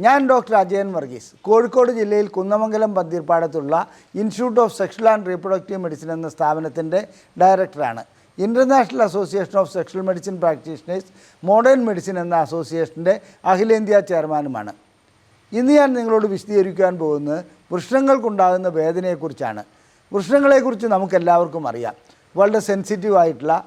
ഞാൻ ഡോക്ടർ അജയൻ വർഗീസ്. കോഴിക്കോട് ജില്ലയിൽ Kunnamangalam പന്തീർപ്പാടത്തുള്ള institute of sexual and reproductive medicine എന്ന സ്ഥാപനത്തിന്റെ ഡയറക്ടറാണ്. International association of sexual medicine practitioners modern medicine എന്ന അസോസിയേഷന്റെ അഖിലേന്ത്യാ ചെയർമാനുമാണ്. ഇന്ന് ഞാൻ നിങ്ങളോട് വിശദീകരിക്കാൻ പോകുന്നത് വൃഷ്ണങ്ങൾക്കുണ്ടാകുന്ന വേദനയെക്കുറിച്ചാണ്. വൃഷ്ണങ്ങളെക്കുറിച്ച് നമുക്കെല്ലാവർക്കും അറിയാം. വളരെ സെൻസിറ്റീവ് ആയിട്ടുള്ള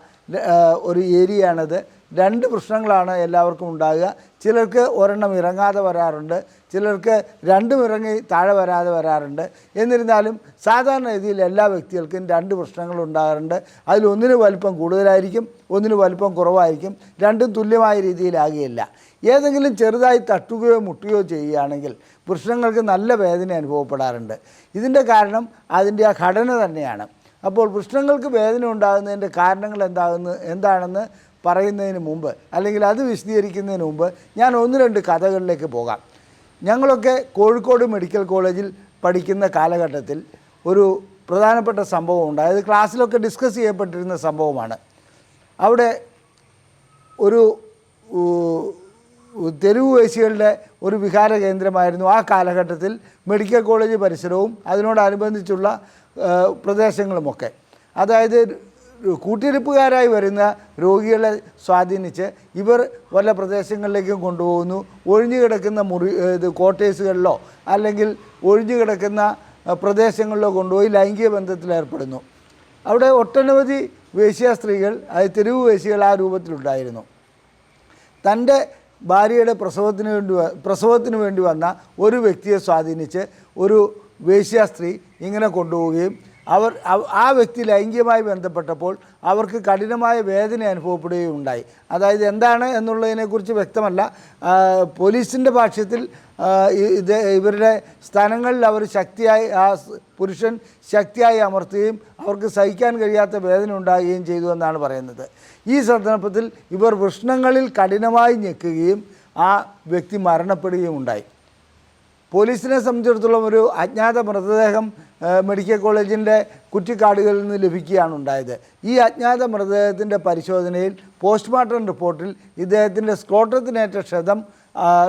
ഒരു ഏരിയയാണത്. രണ്ട് പ്രശ്നങ്ങളാണ് എല്ലാവർക്കും ഉണ്ടാകുക. ചിലർക്ക് ഒരെണ്ണം ഇറങ്ങാതെ വരാറുണ്ട്. ചിലർക്ക് രണ്ടും ഇറങ്ങി താഴെ വരാതെ വരാറുണ്ട്. എന്നിരുന്നാലും സാധാരണ രീതിയിൽ എല്ലാ വ്യക്തികൾക്കും രണ്ട് പ്രശ്നങ്ങൾ ഉണ്ടാകാറുണ്ട്. അതിൽ ഒന്നിന് വലിപ്പം കൂടുതലായിരിക്കും ഒന്നിന് വലിപ്പം കുറവായിരിക്കും. രണ്ടും തുല്യമായ രീതിയിലാകുകയില്ല. ഏതെങ്കിലും ചെറുതായി തട്ടുകയോ മുട്ടുകയോ ചെയ്യുകയാണെങ്കിൽ പ്രശ്നങ്ങൾക്ക് നല്ല വേദന അനുഭവപ്പെടാറുണ്ട്. ഇതിന്റെ കാരണം അതിന്റെ ആ ഘടന തന്നെയാണ്. അപ്പോൾ പ്രശ്നങ്ങൾക്ക് വേദന ഉണ്ടാകുന്നതിന്റെ കാരണങ്ങൾ എന്താകുന്ന എന്താണെന്ന് പറയുന്നതിന് മുമ്പ് അല്ലെങ്കിൽ അത് വിശദീകരിക്കുന്നതിന് മുമ്പ് ഞാൻ ഒന്ന് രണ്ട് കഥകളിലേക്ക് പോകാം. ഞങ്ങളൊക്കെ കോഴിക്കോട് മെഡിക്കൽ കോളേജിൽ പഠിക്കുന്ന കാലഘട്ടത്തിൽ ഒരു പ്രധാനപ്പെട്ട സംഭവം ഉണ്ട് അതായത് ക്ലാസ്സിലൊക്കെ ഡിസ്കസ് ചെയ്യപ്പെട്ടിരുന്ന സംഭവമാണ്. അവിടെ ഒരു തെരുവുവേശികളുടെ തെരുവ് വേശികളുടെ ഒരു വിഹാര കേന്ദ്രമായിരുന്നു ആ കാലഘട്ടത്തിൽ മെഡിക്കൽ കോളേജ് പരിസരവും അതിനോടനുബന്ധിച്ചുള്ള പ്രദേശങ്ങളുമൊക്കെ. അതായത് കൂട്ടിരിപ്പുകാരായി വരുന്ന രോഗികളെ സ്വാധീനിച്ച് ഇവർ വല്ല പ്രദേശങ്ങളിലേക്കും കൊണ്ടുപോകുന്നു. ഒഴിഞ്ഞു കിടക്കുന്ന മുറി ഇത് ക്വാർട്ടേഴ്സുകളിലോ അല്ലെങ്കിൽ ഒഴിഞ്ഞു കിടക്കുന്ന പ്രദേശങ്ങളിലോ കൊണ്ടുപോയി ലൈംഗിക ബന്ധത്തിൽ ഏർപ്പെടുന്നു. അവിടെ ഒട്ടനവധി വേശ്യ സ്ത്രീകൾ അത് തെരുവ് വേശികൾ ആ രൂപത്തിലുണ്ടായിരുന്നു. തന്റെ ഭാര്യയുടെ പ്രസവത്തിന് വേണ്ടി പ്രസവത്തിന് വേണ്ടി വന്ന ഒരു വ്യക്തിയെ സ്വാധീനിച്ച് ഒരു വേശ്യാസ്ത്രീ ഇങ്ങനെ കൊണ്ടുപോവുകയും അവർ ആ വ്യക്തി ലൈംഗികമായി ബന്ധപ്പെട്ടപ്പോൾ അവർക്ക് കഠിനമായ വേദന അനുഭവപ്പെടുകയും ഉണ്ടായി അതായത് എന്താണ് എന്നുള്ളതിനെക്കുറിച്ച് വ്യക്തമല്ല. പോലീസിന്റെ ഭാഷ്യത്തിൽ ഇത് ഇവരുടെ സ്ഥാനങ്ങളിൽ അവർ ശക്തിയായി ആ പുരുഷൻ ശക്തിയായി അമർത്തുകയും അവർക്ക് സഹിക്കാൻ കഴിയാത്ത വേദന ഉണ്ടാകുകയും ചെയ്തു എന്നാണ് പറയുന്നത്. ഈ സന്ദർഭത്തിൽ ഇവർ വൃഷ്ണങ്ങളിൽ കഠിനമായി ഞെക്കുകയും ആ വ്യക്തി മരണപ്പെടുകയും ഉണ്ടായി പോലീസിനെ സംബന്ധിച്ചിടത്തോളം ഒരു അജ്ഞാത മൃതദേഹം മെഡിക്കൽ കോളേജിന്റെ കുറ്റിക്കാടുകളിൽ നിന്ന് ലഭിക്കുകയാണ് ഉണ്ടായത്. ഈ അജ്ഞാത മൃതദേഹത്തിന്റെ പരിശോധനയിൽ പോസ്റ്റ്മോർട്ടം റിപ്പോർട്ടിൽ ഇദ്ദേഹത്തിന്റെ സ്കോട്ടത്തിനേറ്റ ക്ഷതം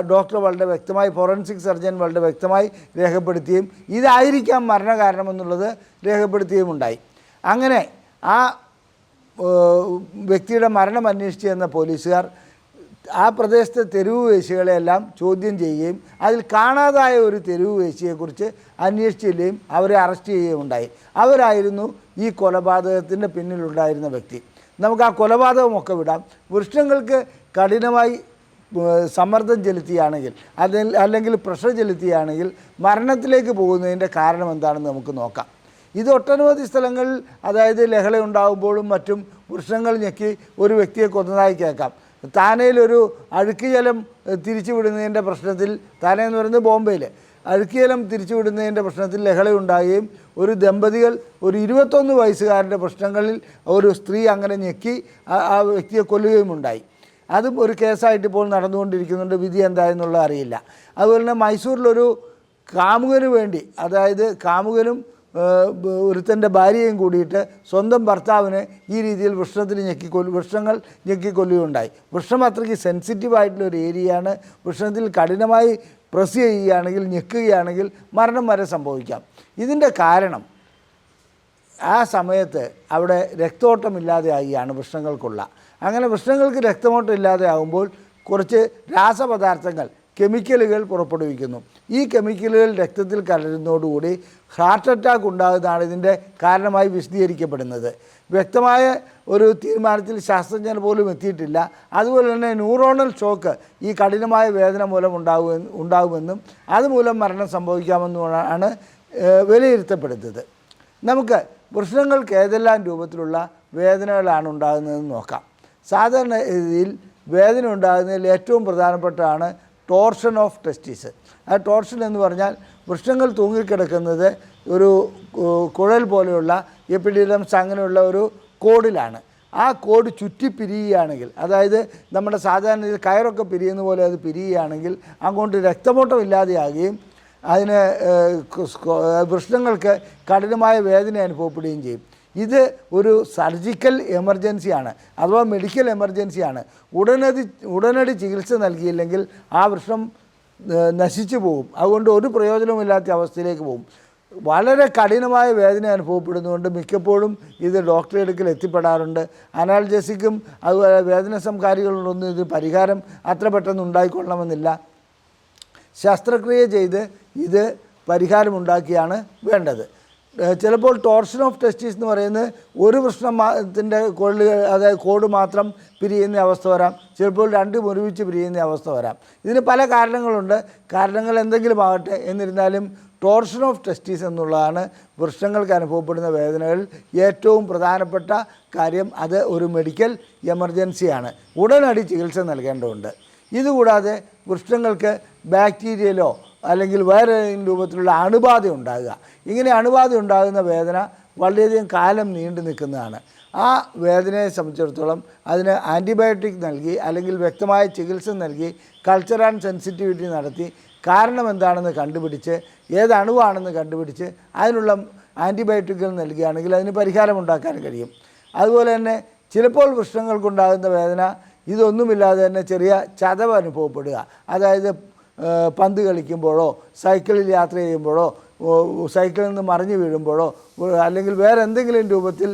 ഡോക്ടർ വളരെ വ്യക്തമായി ഫോറൻസിക് സർജൻ വളരെ വ്യക്തമായി രേഖപ്പെടുത്തുകയും ഇതായിരിക്കാം മരണകാരണമെന്നുള്ളത് രേഖപ്പെടുത്തുകയും ഉണ്ടായി. അങ്ങനെ ആ വ്യക്തിയുടെ മരണം അന്വേഷിച്ചു എന്ന പോലീസുകാർ ആ പ്രദേശത്തെ തെരുവ് വേശികളെല്ലാം ചോദ്യം ചെയ്യുകയും അതിൽ കാണാതായ ഒരു തെരുവ് വേശിയെക്കുറിച്ച് അന്വേഷിച്ചില്ലേയും അവരെ അറസ്റ്റ് ചെയ്യുകയും ഉണ്ടായി അവരായിരുന്നു ഈ കൊലപാതകത്തിന്റെ പിന്നിലുണ്ടായിരുന്ന വ്യക്തി. നമുക്ക് ആ കൊലപാതകമൊക്കെ വിടാം. വൃക്ഷങ്ങൾക്ക് കഠിനമായി സമ്മർദ്ദം ചെലുത്തിയാണെങ്കിൽ അതിൽ അല്ലെങ്കിൽ പ്രഷർ ചെലുത്തിയാണെങ്കിൽ മരണത്തിലേക്ക് പോകുന്നതിന്റെ കാരണം എന്താണെന്ന് നമുക്ക് നോക്കാം. ഇത് ഒട്ടനവധി സ്ഥലങ്ങളിൽ അതായത് ലഹള ഉണ്ടാകുമ്പോഴും മറ്റും വൃക്ഷങ്ങൾ ഞെക്കി ഒരു വ്യക്തിയെ കൊന്നതായി കേൾക്കാം. താനയിലൊരു അഴുക്ക് ജലം തിരിച്ചു വിടുന്നതിന്റെ പ്രശ്നത്തിൽ താന എന്ന് പറയുന്നത് ബോംബെയിൽ അഴുക്ക് ജലം തിരിച്ചു വിടുന്നതിന്റെ പ്രശ്നത്തിൽ ലഹള ഉണ്ടാകുകയും ഒരു ദമ്പതികൾ ഒരു ഇരുപത്തൊന്ന് വയസ്സുകാരന്റെ പ്രശ്നങ്ങളിൽ ഒരു സ്ത്രീ അങ്ങനെ ഞെക്കി ആ- വ്യക്തിയെ കൊല്ലുകയും ഉണ്ടായി. അതും ഒരു കേസായിട്ട് ഇപ്പോൾ നടന്നുകൊണ്ടിരിക്കുന്നുണ്ട്. വിധി എന്തായെന്നുള്ള അറിയില്ല. അതുപോലെ തന്നെ മൈസൂരിലൊരു കാമുകന് വേണ്ടി അതായത് കാമുകനും ഒരുത്തന്റെ ഭാര്യയും കൂടിയിട്ട് സ്വന്തം ഭർത്താവിനെ ഈ രീതിയിൽ വൃക്ഷത്തിൽ ഞെക്കിക്കൊല്ലു വൃക്ഷങ്ങൾ ഞെക്കിക്കൊല്ലുകയുണ്ടായി വൃക്ഷം അത്രയ്ക്ക് സെൻസിറ്റീവായിട്ടുള്ള ഒരു ഏരിയയാണ്. വൃക്ഷത്തിൽ കഠിനമായി പ്രസ് ചെയ്യുകയാണെങ്കിൽ ഞെക്കുകയാണെങ്കിൽ മരണം വരെ സംഭവിക്കാം. ഇതിന്റെ കാരണം ആ സമയത്ത് അവിടെ രക്തോട്ടമില്ലാതെ ആയിയാണ് വൃക്ഷങ്ങൾക്കുള്ള. അങ്ങനെ വൃക്ഷങ്ങൾക്ക് രക്തമോട്ടം ഇല്ലാതെ ആകുമ്പോൾ കുറച്ച് രാസപദാർത്ഥങ്ങൾ കെമിക്കലുകൾ പുറപ്പെടുവിക്കുന്നു. ഈ കെമിക്കലുകൾ രക്തത്തിൽ കലരുന്നതോടുകൂടി ഹാർട്ട് അറ്റാക്ക് ഉണ്ടാകുന്നതാണ് ഇതിന്റെ കാരണമായി വിശദീകരിക്കപ്പെടുന്നത്. വ്യക്തമായ ഒരു തീരുമാനത്തിൽ ശാസ്ത്രജ്ഞർ പോലും എത്തിയിട്ടില്ല. അതുപോലെ തന്നെ ന്യൂറോണൽ ഷോക്ക് ഈ കഠിനമായ വേദന മൂലം ഉണ്ടാകുമെന്ന് ഉണ്ടാകുമെന്നും അതുമൂലം മരണം സംഭവിക്കാമെന്നുമാണ് വിലയിരുത്തപ്പെടുന്നത്. നമുക്ക് പ്രശ്നങ്ങൾക്ക് ഏതെല്ലാം രൂപത്തിലുള്ള വേദനകളാണ് ഉണ്ടാകുന്നതെന്ന് നോക്കാം. സാധാരണ രീതിയിൽ വേദന ഉണ്ടാകുന്നതിൽ ഏറ്റവും പ്രധാനപ്പെട്ടതാണ് ടോർഷൻ ഓഫ് ടെസ്റ്റീസ്. ആ ടോർഷൻ എന്ന് പറഞ്ഞാൽ വൃക്ഷങ്ങൾ തൂങ്ങിക്കിടക്കുന്നത് ഒരു കുഴൽ പോലെയുള്ള എപ്പിഡിഡംസ് അങ്ങനെയുള്ള ഒരു കോഡിലാണ് ആ കോഡ് ചുറ്റി പിരിയുകയാണെങ്കിൽ അതായത് നമ്മുടെ സാധാരണ ഇതിൽ കയറൊക്കെ പിരിയുന്ന പോലെ അത് പിരിയുകയാണെങ്കിൽ അങ്ങോട്ട് രക്തമോട്ടം ഇല്ലാതെയാകുകയും അതിന് വൃഷ്ണങ്ങൾക്ക് കഠിനമായ വേദന അനുഭവപ്പെടുകയും ചെയ്യും. ഇത് ഒരു സർജിക്കൽ എമർജൻസിയാണ് അഥവാ മെഡിക്കൽ എമർജൻസിയാണ്. ഉടനടി ഉടനടി ചികിത്സ നൽകിയില്ലെങ്കിൽ ആ വൃക്ഷം നശിച്ചു പോകും. അതുകൊണ്ട് ഒരു പ്രയോജനവുമില്ലാത്ത അവസ്ഥയിലേക്ക് പോകും. വളരെ കഠിനമായ വേദന അനുഭവപ്പെടുന്നതുകൊണ്ട് മിക്കപ്പോഴും ഇത് ഡോക്ടറെ അടുക്കൽ എത്തിപ്പെടാറുണ്ട്. അനാൽജസിക്കും അതുപോലെ വേദന സംഹാരികളോടൊന്നും ഇത് പരിഹാരം അത്ര പെട്ടെന്ന് ഉണ്ടായിക്കൊള്ളണമെന്നില്ല. ശസ്ത്രക്രിയ ചെയ്ത് ഇത് പരിഹാരമുണ്ടാക്കിയാണ് വേണ്ടത്. ചിലപ്പോൾ ടോർഷൻ ഓഫ് ടെസ്റ്റീസ് എന്ന് പറയുന്നത് ഒരു വൃഷ്ണത്തിന്റെ കൊള്ളുകൾ അതായത് കോഡ് മാത്രം പിരിയുന്ന അവസ്ഥ വരാം. ചിലപ്പോൾ രണ്ടും ഒരുമിച്ച് പിരിയുന്ന അവസ്ഥ വരാം. ഇതിന് പല കാരണങ്ങളുണ്ട്. കാരണങ്ങൾ എന്തെങ്കിലും ആകട്ടെ എന്നിരുന്നാലും ടോർഷൻ ഓഫ് ടെസ്റ്റീസ് എന്നുള്ളതാണ് വൃക്ഷങ്ങൾക്ക് അനുഭവപ്പെടുന്ന വേദനകളിൽ ഏറ്റവും പ്രധാനപ്പെട്ട കാര്യം. അത് ഒരു മെഡിക്കൽ എമർജൻസിയാണ് ഉടനടി ചികിത്സ നൽകേണ്ടതുണ്ട്. ഇതുകൂടാതെ വൃക്ഷങ്ങൾക്ക് ബാക്ടീരിയയിലോ അല്ലെങ്കിൽ വേറെ രൂപത്തിലുള്ള അണുബാധ ഉണ്ടാകുക. ഇങ്ങനെ അണുബാധ ഉണ്ടാകുന്ന വേദന വളരെയധികം കാലം നീണ്ടു നിൽക്കുന്നതാണ്. ആ വേദനയെ സംബന്ധിച്ചിടത്തോളം അതിന് ആന്റിബയോട്ടിക് നൽകി അല്ലെങ്കിൽ വ്യക്തമായ ചികിത്സ നൽകി കൾച്ചർ ആൻഡ് സെൻസിറ്റിവിറ്റി നടത്തി കാരണം എന്താണെന്ന് കണ്ടുപിടിച്ച് ഏത് അണുവാണെന്ന് കണ്ടുപിടിച്ച് അതിനുള്ള ആന്റിബയോട്ടിക്കുകൾ നൽകുകയാണെങ്കിൽ അതിന് പരിഹാരം ഉണ്ടാക്കാൻ കഴിയും. അതുപോലെ തന്നെ ചിലപ്പോൾ പ്രശ്നങ്ങൾക്കുണ്ടാകുന്ന വേദന ഇതൊന്നുമില്ലാതെ തന്നെ ചെറിയ ചതവ് അനുഭവപ്പെടുക. അതായത് പന്ത് കളിക്കുമ്പോഴോ സൈക്കിളിൽ യാത്ര ചെയ്യുമ്പോഴോ സൈക്കിളിൽ നിന്ന് മറിഞ്ഞു വീഴുമ്പോഴോ അല്ലെങ്കിൽ വേറെ എന്തെങ്കിലും രൂപത്തിൽ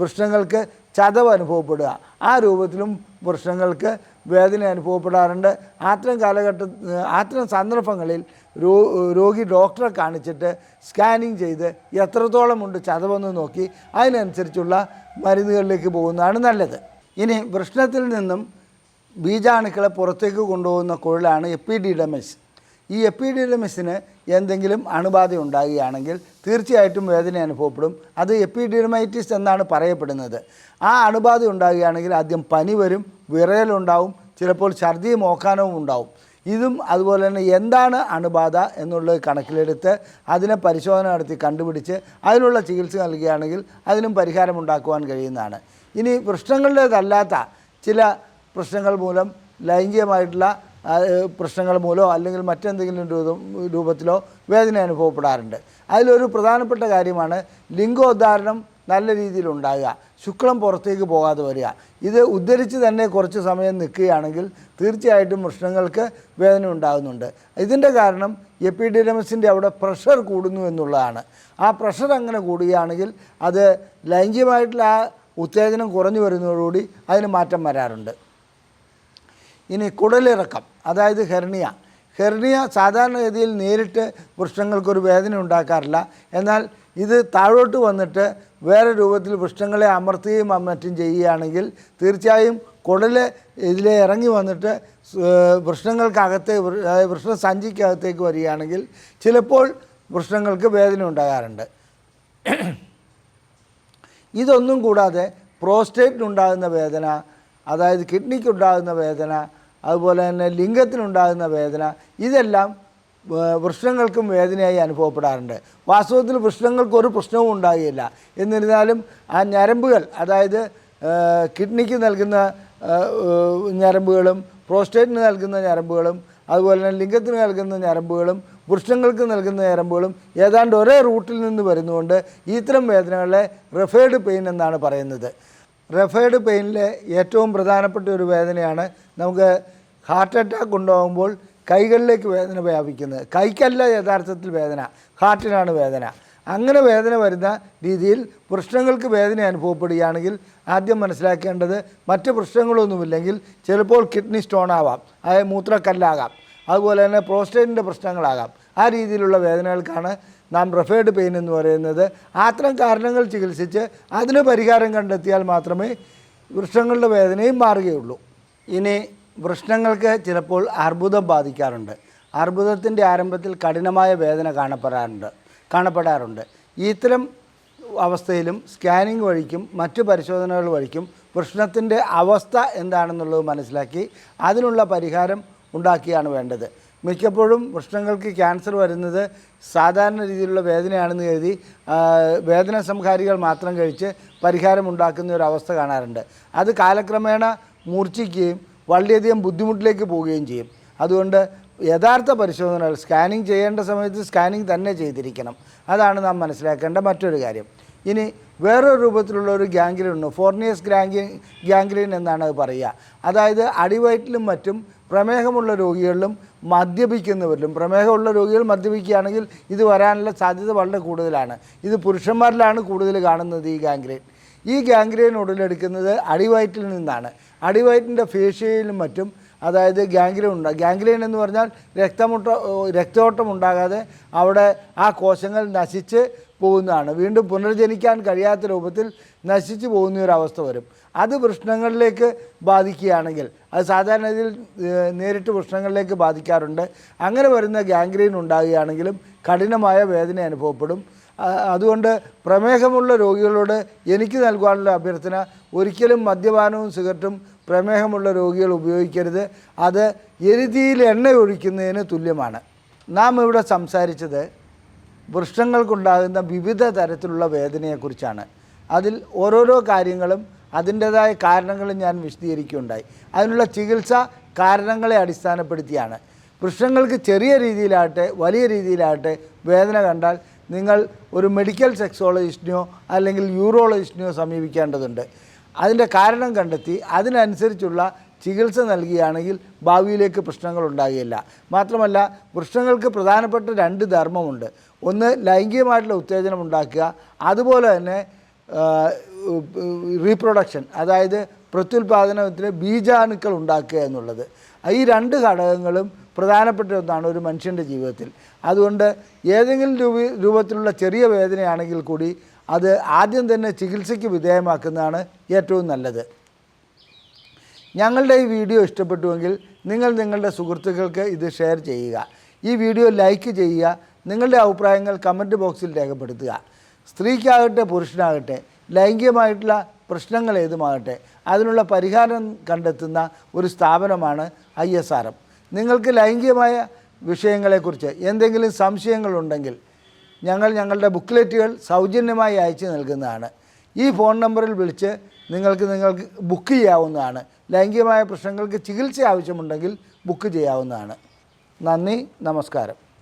പ്രശ്നങ്ങൾക്ക് ചതവ് അനുഭവപ്പെടുക. ആ രൂപത്തിലും വൃഷ്ണങ്ങൾക്ക് വേദന അനുഭവപ്പെടാറുണ്ട്. അത്തരം കാലഘട്ട അത്തരം സന്ദർഭങ്ങളിൽ രോ രോഗി ഡോക്ടറെ കാണിച്ചിട്ട് സ്കാനിങ് ചെയ്ത് എത്രത്തോളമുണ്ട് ചതവെന്ന് നോക്കി അതിനനുസരിച്ചുള്ള മരുന്നുകളിലേക്ക് പോകുന്നതാണ് നല്ലത്. ഇനി വൃഷ്ണത്തിൽ നിന്നും ബീജാണുക്കളെ പുറത്തേക്ക് കൊണ്ടുപോകുന്ന കുഴലാണ് എപ്പിഡിഡമസ്. ഈ എപ്പിഡിഡമസിന് എന്തെങ്കിലും അണുബാധ ഉണ്ടാകുകയാണെങ്കിൽ തീർച്ചയായിട്ടും വേദന അനുഭവപ്പെടും. അത് എപ്പിഡിഡമൈറ്റിസ് എന്നാണ് പറയപ്പെടുന്നത്. ആ അണുബാധ ഉണ്ടാകുകയാണെങ്കിൽ ആദ്യം പനി വരും വിറയലുണ്ടാവും ചിലപ്പോൾ ഛർദിയും ഓക്കാനവും ഉണ്ടാവും. ഇതും അതുപോലെ തന്നെ എന്താണ് അണുബാധ എന്നുള്ളത് കണക്കിലെടുത്ത് അതിനെ പരിശോധന നടത്തി കണ്ടുപിടിച്ച് അതിനുള്ള ചികിത്സ നൽകുകയാണെങ്കിൽ അതിനും പരിഹാരമുണ്ടാക്കുവാൻ കഴിയുന്നതാണ്. ഇനി വൃഷ്ണങ്ങളുടേതല്ലാത്ത ചില പ്രശ്നങ്ങൾ മൂലം ലൈംഗികമായിട്ടുള്ള പ്രശ്നങ്ങൾ മൂലമോ അല്ലെങ്കിൽ മറ്റെന്തെങ്കിലും രൂപത്തിലോ വേദന അനുഭവപ്പെടാറുണ്ട്. അതിലൊരു പ്രധാനപ്പെട്ട കാര്യമാണ് ലിംഗോദ്ധാരണം നല്ല രീതിയിൽ ഉണ്ടാകുക. ശുക്ലം പുറത്തേക്ക് പോകാതെ വരിക. ഇത് ഉദ്ധരിച്ച് തന്നെ കുറച്ച് സമയം നിൽക്കുകയാണെങ്കിൽ തീർച്ചയായിട്ടും പ്രശ്നങ്ങൾക്ക് വേദന ഉണ്ടാകുന്നുണ്ട്. ഇതിന്റെ കാരണം എപ്പിഡിഡമസിന്റെ അവിടെ പ്രഷർ കൂടുന്നു എന്നുള്ളതാണ്. ആ പ്രഷർ അങ്ങനെ കൂടുകയാണെങ്കിൽ അത് ലൈംഗികമായിട്ടുള്ള ആ ഉത്തേജനം കുറഞ്ഞു വരുന്നതോടുകൂടി അതിന് മാറ്റം വരാറുണ്ട്. ഇനി കുടലിറക്കം അതായത് ഹെർണിയ. ഹെർണിയ സാധാരണഗതിയിൽ നേരിട്ട് വൃഷ്ണങ്ങൾക്കൊരു വേദന ഉണ്ടാക്കാറില്ല. എന്നാൽ ഇത് താഴോട്ട് വന്നിട്ട് വേറെ രൂപത്തിൽ വൃഷ്ണങ്ങളെ അമർത്തുകയും മറ്റും ചെയ്യുകയാണെങ്കിൽ തീർച്ചയായും കുടൽ ഇതിലെ ഇറങ്ങി വന്നിട്ട് വൃഷ്ണങ്ങൾക്കകത്തെ വൃഷ്ണ സഞ്ചിക്കകത്തേക്ക് വരികയാണെങ്കിൽ ചിലപ്പോൾ വൃഷ്ണങ്ങൾക്ക് വേദന ഉണ്ടാകാറുണ്ട്. ഇതൊന്നും കൂടാതെ പ്രോസ്റ്റേറ്റിനുണ്ടാകുന്ന വേദന അതായത് കിഡ്നിക്കുണ്ടാകുന്ന വേദന അതുപോലെ തന്നെ ലിംഗത്തിനുണ്ടാകുന്ന വേദന ഇതെല്ലാം വൃഷ്ണങ്ങൾക്കും വേദനയായി അനുഭവപ്പെടാറുണ്ട്. വാസ്തവത്തിൽ വൃഷ്ണങ്ങൾക്ക് ഒരു പ്രശ്നവും ഉണ്ടാകുകയില്ല എന്നിരുന്നാലും ആ ഞരമ്പുകൾ അതായത് കിഡ്നിക്ക് നൽകുന്ന ഞരമ്പുകളും പ്രോസ്റ്റേറ്റിന് നൽകുന്ന ഞരമ്പുകളും അതുപോലെ തന്നെ ലിംഗത്തിന് നൽകുന്ന ഞരമ്പുകളും വൃക്ഷങ്ങൾക്ക് നൽകുന്ന ഞരമ്പുകളും ഏതാണ്ട് ഒരേ റൂട്ടിൽ നിന്ന് വരുന്നുകൊണ്ട് ഇത്തരം വേദനകളെ റെഫേർഡ് പെയിൻ എന്നാണ് പറയുന്നത്. റെഫേർഡ് പെയിനിലെ ഏറ്റവും പ്രധാനപ്പെട്ട ഒരു വേദനയാണ് നമുക്ക് ഹാർട്ട് അറ്റാക്ക് ഉണ്ടാകുമ്പോൾ കൈകളിലേക്ക് വേദന വ്യാപിക്കുന്നത്. കൈക്കല്ല യഥാർത്ഥത്തിൽ വേദന. ഹാർട്ടിനാണ് വേദന. അങ്ങനെ വേദന വരുന്ന രീതിയിൽ പ്രശ്നങ്ങൾക്ക് വേദന അനുഭവപ്പെടുകയാണെങ്കിൽ ആദ്യം മനസ്സിലാക്കേണ്ടത് മറ്റ് പ്രശ്നങ്ങളൊന്നുമില്ലെങ്കിൽ ചിലപ്പോൾ കിഡ്നി സ്റ്റോൺ ആവാം. അതായത് മൂത്രക്കല്ലാകാം. അതുപോലെ തന്നെ പ്രോസ്റ്റേറ്റിന്റെ പ്രശ്നങ്ങളാകാം. ആ രീതിയിലുള്ള വേദനകൾക്കാണ് നാം റെഫേർഡ് പെയിൻ എന്ന് പറയുന്നത്. അത്തരം കാരണങ്ങൾ ചികിത്സിച്ച് അതിന് പരിഹാരം കണ്ടെത്തിയാൽ മാത്രമേ വൃക്ഷങ്ങളുടെ വേദനയും മാറുകയുള്ളൂ. ഇനി വൃഷ്ണങ്ങൾക്ക് ചിലപ്പോൾ അർബുദം ബാധിക്കാറുണ്ട്. അർബുദത്തിന്റെ ആരംഭത്തിൽ കഠിനമായ വേദന കാണപ്പെടാറുണ്ട് കാണപ്പെടാറുണ്ട്. ഇത്തരം അവസ്ഥയിലും സ്കാനിങ് വഴിക്കും മറ്റു പരിശോധനകൾ വഴിക്കും വൃഷ്ണത്തിന്റെ അവസ്ഥ എന്താണെന്നുള്ളത് മനസ്സിലാക്കി അതിനുള്ള പരിഹാരം ഉണ്ടാക്കിയാണ് വേണ്ടത്. മിക്കപ്പോഴും വൃഷ്ണങ്ങൾക്ക് ക്യാൻസർ വരുന്നത് സാധാരണ രീതിയിലുള്ള വേദനയാണെന്ന് കരുതി വേദന സംഹാരികൾ മാത്രം കഴിച്ച് പരിഹാരം ഉണ്ടാക്കുന്ന ഒരു അവസ്ഥ കാണാറുണ്ട്. അത് കാലക്രമേണ മൂർച്ഛിക്കുകയും വളരെയധികം ബുദ്ധിമുട്ടിലേക്ക് പോവുകയും ചെയ്യും. അതുകൊണ്ട് യഥാർത്ഥ പരിശോധനകൾ സ്കാനിങ് ചെയ്യേണ്ട സമയത്ത് സ്കാനിങ് തന്നെ ചെയ്തിരിക്കണം. അതാണ് നാം മനസ്സിലാക്കേണ്ട മറ്റൊരു കാര്യം. ഇനി വേറൊരു രൂപത്തിലുള്ള ഒരു ഗാംഗ്രീൻ ഉണ്ട് ഫോർണിയസ് ഗ്രാങ്കി ഗാംഗ്രീൻ എന്നാണ് അത് പറയുക. അതായത് അടിവയറ്റിലും മറ്റും പ്രമേഹമുള്ള രോഗികളിലും മദ്യപിക്കുന്നവരിലും പ്രമേഹമുള്ള രോഗികൾ മദ്യപിക്കുകയാണെങ്കിൽ ഇത് വരാനുള്ള സാധ്യത വളരെ കൂടുതലാണ്. ഇത് പുരുഷന്മാരിലാണ് കൂടുതൽ കാണുന്നത് ഈ ഗാംഗ്രീൻ ഈ ഗാംഗ്രീൻ ഉടലെടുക്കുന്നത് അടിവയറ്റിൽ നിന്നാണ്. അടിവയറ്റിന്റെ ഫേഷ്യയിലും മറ്റും അതായത് ഗാംഗ്രീൻ ഉണ്ട് ഗാംഗ്രീൻ എന്ന് പറഞ്ഞാൽ രക്തമുട്ട രക്തോട്ടം ഉണ്ടാകാതെ അവിടെ ആ കോശങ്ങൾ നശിച്ച് പോകുന്നതാണ്. വീണ്ടും പുനർജനിക്കാൻ കഴിയാത്ത രൂപത്തിൽ നശിച്ച് പോകുന്ന ഒരു അവസ്ഥ വരും. അത് പ്രശ്നങ്ങളിലേക്ക് ബാധിക്കുകയാണെങ്കിൽ അത് സാധാരണ ഇതിൽ നേരിട്ട് പ്രശ്നങ്ങളിലേക്ക് ബാധിക്കാറുണ്ട്. അങ്ങനെ വരുന്ന ഗാംഗ്രീൻ ഉണ്ടാകുകയാണെങ്കിലും കഠിനമായ വേദന അനുഭവപ്പെടും. അതുകൊണ്ട് പ്രമേഹമുള്ള രോഗികളോട് എനിക്ക് നൽകുവാനുള്ള അഭ്യർത്ഥന ഒരിക്കലും മദ്യപാനവും സിഗരറ്റും പ്രമേഹമുള്ള രോഗികൾ ഉപയോഗിക്കരുത്. അത് എരുതിയിൽ എണ്ണ ഒഴിക്കുന്നതിന് തുല്യമാണ്. നാം ഇവിടെ സംസാരിച്ചത് വൃക്ഷങ്ങൾക്കുണ്ടാകുന്ന വിവിധ തരത്തിലുള്ള വേദനയെക്കുറിച്ചാണ്. അതിൽ ഓരോരോ കാര്യങ്ങളും അതിന്റേതായ കാരണങ്ങളും ഞാൻ വിശദീകരിക്കുകയുണ്ടായി. അതിനുള്ള ചികിത്സ കാരണങ്ങളെ അടിസ്ഥാനപ്പെടുത്തിയാണ്. വൃക്ഷങ്ങൾക്ക് ചെറിയ രീതിയിലാകട്ടെ വലിയ രീതിയിലാകട്ടെ വേദന കണ്ടാൽ നിങ്ങൾ ഒരു മെഡിക്കൽ സെക്സോളജിസ്റ്റിനെയോ അല്ലെങ്കിൽ യൂറോളജിസ്റ്റിനെയോ സമീപിക്കേണ്ടതുണ്ട്. അതിന്റെ കാരണം കണ്ടെത്തി അതിനനുസരിച്ചുള്ള ചികിത്സ നൽകുകയാണെങ്കിൽ ഭാവിയിലേക്ക് പ്രശ്നങ്ങൾ ഉണ്ടാകുകയില്ല മാത്രമല്ല വൃക്ഷങ്ങൾക്ക് പ്രധാനപ്പെട്ട രണ്ട് ധർമ്മമുണ്ട്. ഒന്ന് ലൈംഗികമായിട്ടുള്ള ഉത്തേജനം ഉണ്ടാക്കുക. അതുപോലെ തന്നെ റീപ്രൊഡക്ഷൻ അതായത് പ്രത്യുൽപാദനത്തിന് ബീജാണുക്കൾ ഉണ്ടാക്കുക എന്നുള്ളത്. ഈ രണ്ട് ഘടകങ്ങളും പ്രധാനപ്പെട്ട ഒന്നാണ് ഒരു മനുഷ്യന്റെ ജീവിതത്തിൽ. അതുകൊണ്ട് ഏതെങ്കിലും രൂപ രൂപത്തിലുള്ള ചെറിയ വേദനയാണെങ്കിൽ കൂടി അത് ആദ്യം തന്നെ ചികിത്സയ്ക്ക് വിധേയമാക്കുന്നതാണ് ഏറ്റവും നല്ലത്. ഞങ്ങളുടെ ഈ വീഡിയോ ഇഷ്ടപ്പെട്ടുവെങ്കിൽ നിങ്ങൾ നിങ്ങളുടെ സുഹൃത്തുക്കൾക്ക് ഇത് ഷെയർ ചെയ്യുക. ഈ വീഡിയോ ലൈക്ക് ചെയ്യുക നിങ്ങളുടെ അഭിപ്രായങ്ങൾ കമന്റ് ബോക്സിൽ രേഖപ്പെടുത്തുക. സ്ത്രീക്കാകട്ടെ പുരുഷനാകട്ടെ ലൈംഗികമായിട്ടുള്ള പ്രശ്നങ്ങൾ ഏതുമാകട്ടെ അതിനുള്ള പരിഹാരം കണ്ടെത്തുന്ന ഒരു സ്ഥാപനമാണ് ഐ എസ് ആർ എം. നിങ്ങൾക്ക് ലൈംഗികമായ വിഷയങ്ങളെക്കുറിച്ച് എന്തെങ്കിലും സംശയങ്ങളുണ്ടെങ്കിൽ ഞങ്ങൾ ഞങ്ങളുടെ ബുക്ക്ലെറ്റുകൾ സൗജന്യമായി അയച്ചു നൽകുന്നതാണ്. ഈ ഫോൺ നമ്പറിൽ വിളിച്ച് നിങ്ങൾക്ക് നിങ്ങൾക്ക് ബുക്ക് ചെയ്യാവുന്നതാണ്. ലൈംഗികമായ പ്രശ്നങ്ങൾക്ക് ചികിത്സ ആവശ്യമുണ്ടെങ്കിൽ ബുക്ക് ചെയ്യാവുന്നതാണ്. നന്ദി നമസ്കാരം.